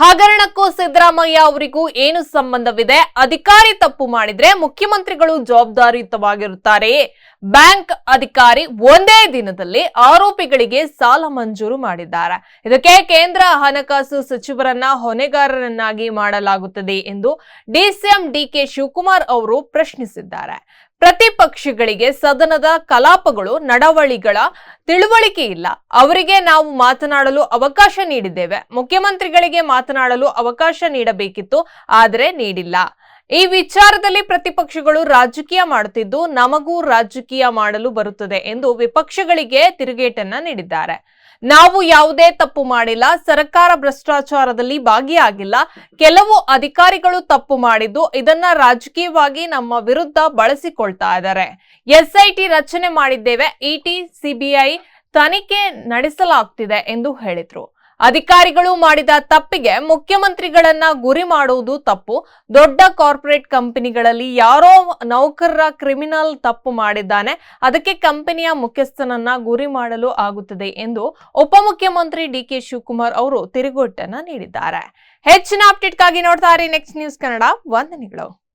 ಹಗರಣಕ್ಕೂ ಸಿದ್ದರಾಮಯ್ಯ ಅವರಿಗೂ ಏನು ಸಂಬಂಧವಿದೆ? ಅಧಿಕಾರಿ ತಪ್ಪು ಮಾಡಿದ್ರೆ ಮುಖ್ಯಮಂತ್ರಿಗಳು ಜವಾಬ್ದಾರಿಯುತವಾಗಿರುತ್ತಾರೆಯೇ ಬ್ಯಾಂಕ್ ಅಧಿಕಾರಿ ಒಂದೇ ದಿನದಲ್ಲಿ ಆರೋಪಿಗಳಿಗೆ ಸಾಲ ಮಂಜೂರು ಮಾಡಿದ್ದಾರೆ. ಇದಕ್ಕೆ ಕೇಂದ್ರ ಹಣಕಾಸು ಸಚಿವರನ್ನ, ಹೊಣೆಗಾರರನ್ನಾಗಿ ಮಾಡಲಾಗುತ್ತದೆ ಎಂದು ಡಿಸಿಎಂ ಡಿಕೆ ಶಿವಕುಮಾರ್ ಅವರು ಪ್ರಶ್ನಿಸಿದ್ದಾರೆ. ಪ್ರತಿಪಕ್ಷಗಳಿಗೆ ಸದನದ ಕಲಾಪಗಳು, ನಡವಳಿಗಳ ತಿಳುವಳಿಕೆ ಇಲ್ಲ. ಅವರಿಗೆ ನಾವು ಮಾತನಾಡಲು ಅವಕಾಶ ನೀಡಿದ್ದೇವೆ. ಮುಖ್ಯಮಂತ್ರಿಗಳಿಗೆ ಮಾತನಾಡಲು ಅವಕಾಶ ನೀಡಬೇಕಿತ್ತು, ಆದರೆ ನೀಡಿಲ್ಲ. ಈ ವಿಚಾರದಲ್ಲಿ ಪ್ರತಿಪಕ್ಷಗಳು ರಾಜಕೀಯ ಮಾಡುತ್ತಿದ್ದು, ನಮಗೂ ರಾಜಕೀಯ ಮಾಡಲು ಬರುತ್ತದೆ ಎಂದು ವಿಪಕ್ಷಗಳಿಗೆ ತಿರುಗೇಟನ್ನ ನೀಡಿದ್ದಾರೆ. ನಾವು ಯಾವುದೇ ತಪ್ಪು ಮಾಡಿಲ್ಲ, ಸರ್ಕಾರ ಭ್ರಷ್ಟಾಚಾರದಲ್ಲಿ ಭಾಗಿಯಾಗಿಲ್ಲ. ಕೆಲವು ಅಧಿಕಾರಿಗಳು ತಪ್ಪು ಮಾಡಿದ್ದು, ಇದನ್ನ ರಾಜಕೀಯವಾಗಿ ನಮ್ಮ ವಿರುದ್ಧ ಬಳಸಿಕೊಳ್ತಾ ಇದ್ದಾರೆ. ಎಸ್ಐಟಿ ರಚನೆ ಮಾಡಿದ್ದೇವೆ ಇಟಿ ಸಿಬಿಐ ತನಿಖೆ ನಡೆಸಲಾಗ್ತಿದೆ ಎಂದು ಹೇಳಿದ್ರು. ಅಧಿಕಾರಿಗಳು ಮಾಡಿದ ತಪ್ಪಿಗೆ ಮುಖ್ಯಮಂತ್ರಿಗಳನ್ನ ಗುರಿ ಮಾಡುವುದು ತಪ್ಪು. ದೊಡ್ಡ ಕಾರ್ಪೊರೇಟ್ ಕಂಪನಿಗಳಲ್ಲಿ ಯಾರೋ ನೌಕರರ ಕ್ರಿಮಿನಲ್ ತಪ್ಪು ಮಾಡಿದ್ದಾನೆ. ಅದಕ್ಕೆ ಕಂಪನಿಯ ಮುಖ್ಯಸ್ಥನನ್ನ ಗುರಿ ಮಾಡಲು ಆಗುತ್ತದೆ ಎಂದು ಉಪಮುಖ್ಯಮಂತ್ರಿ ಡಿಕೆ ಶಿವಕುಮಾರ್ ಅವರು ತಿರುಗೇಟನ್ನ ನೀಡಿದ್ದಾರೆ. ಹೆಚ್ಚಿನ ಅಪ್ಡೇಟ್ಗಾಗಿ ನೋಡ್ತಾ ನೆಕ್ಸ್ಟ್ ನ್ಯೂಸ್ ಕನ್ನಡ ವಂದನೆಗಳು.